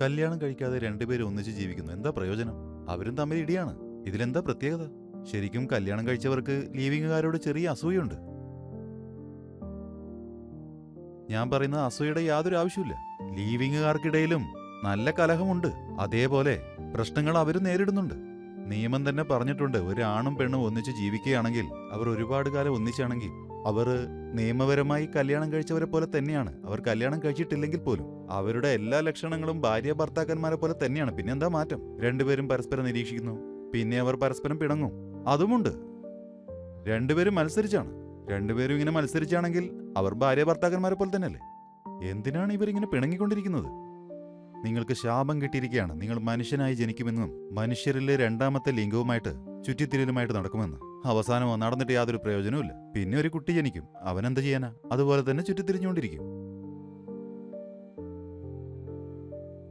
കല്യാണം കഴിക്കാതെ രണ്ടുപേരും ഒന്നിച്ച് ജീവിക്കുന്നു. എന്താ പ്രയോജനം? അവരും തമ്മിൽ ഇടിയാണ്. ഇതിലെന്താ പ്രത്യേകത? ശരിക്കും കല്യാണം കഴിച്ചവർക്ക് ലീവിങ്ങുകാരോട് ചെറിയ അസൂയുണ്ട്. ഞാൻ പറയുന്ന അസൂയയുടെ യാതൊരു ആവശ്യമില്ല ലീവിങ്ങുകാർക്കിടയിലും നല്ല കലഹമുണ്ട്. അതേപോലെ പ്രശ്നങ്ങൾ അവർ നേരിടുന്നുണ്ട്. നിയമം തന്നെ പറഞ്ഞിട്ടുണ്ട് ഒരു പെണ്ണും ഒന്നിച്ച് ജീവിക്കുകയാണെങ്കിൽ അവർ ഒരുപാട് കാലം ഒന്നിച്ചാണെങ്കിൽ അവർ നിയമപരമായി കല്യാണം കഴിച്ചവരെ പോലെ തന്നെയാണ്. അവർ കല്യാണം കഴിച്ചിട്ടില്ലെങ്കിൽ പോലും. അവരുടെ എല്ലാ ലക്ഷണങ്ങളും ഭാര്യ ഭർത്താക്കന്മാരെ പോലെ തന്നെയാണ്. പിന്നെ എന്താ മാറ്റം? രണ്ടുപേരും പരസ്പരം നിരീക്ഷിക്കുന്നു. പിന്നെ അവർ പരസ്പരം പിണങ്ങും. അതുമുണ്ട്. രണ്ടുപേരും മത്സരിച്ചാണ്. രണ്ടുപേരും ഇങ്ങനെ മത്സരിച്ചാണെങ്കിൽ അവർ ഭാര്യ ഭർത്താക്കന്മാരെ പോലെ തന്നെയല്ലേ? എന്തിനാണ് ഇവരിങ്ങനെ പിണങ്ങിക്കൊണ്ടിരിക്കുന്നത്? നിങ്ങൾക്ക് ശാപം കിട്ടിയിരിക്കുകയാണ്. നിങ്ങൾ മനുഷ്യനായി ജനിക്കുമെന്നും മനുഷ്യരിലെ രണ്ടാമത്തെ ലിംഗവുമായിട്ട് ചുറ്റിത്തിരിയലുമായിട്ട് നടക്കുമെന്ന്. അവസാനമോ നടന്നിട്ട് യാതൊരു പ്രയോജനവുമില്ല. പിന്നെ ഒരു കുട്ടി ജനിക്കും. അവൻ എന്ത് ചെയ്യാനാ? അതുപോലെ തന്നെ ചുറ്റിത്തിരിഞ്ഞുകൊണ്ടിരിക്കും.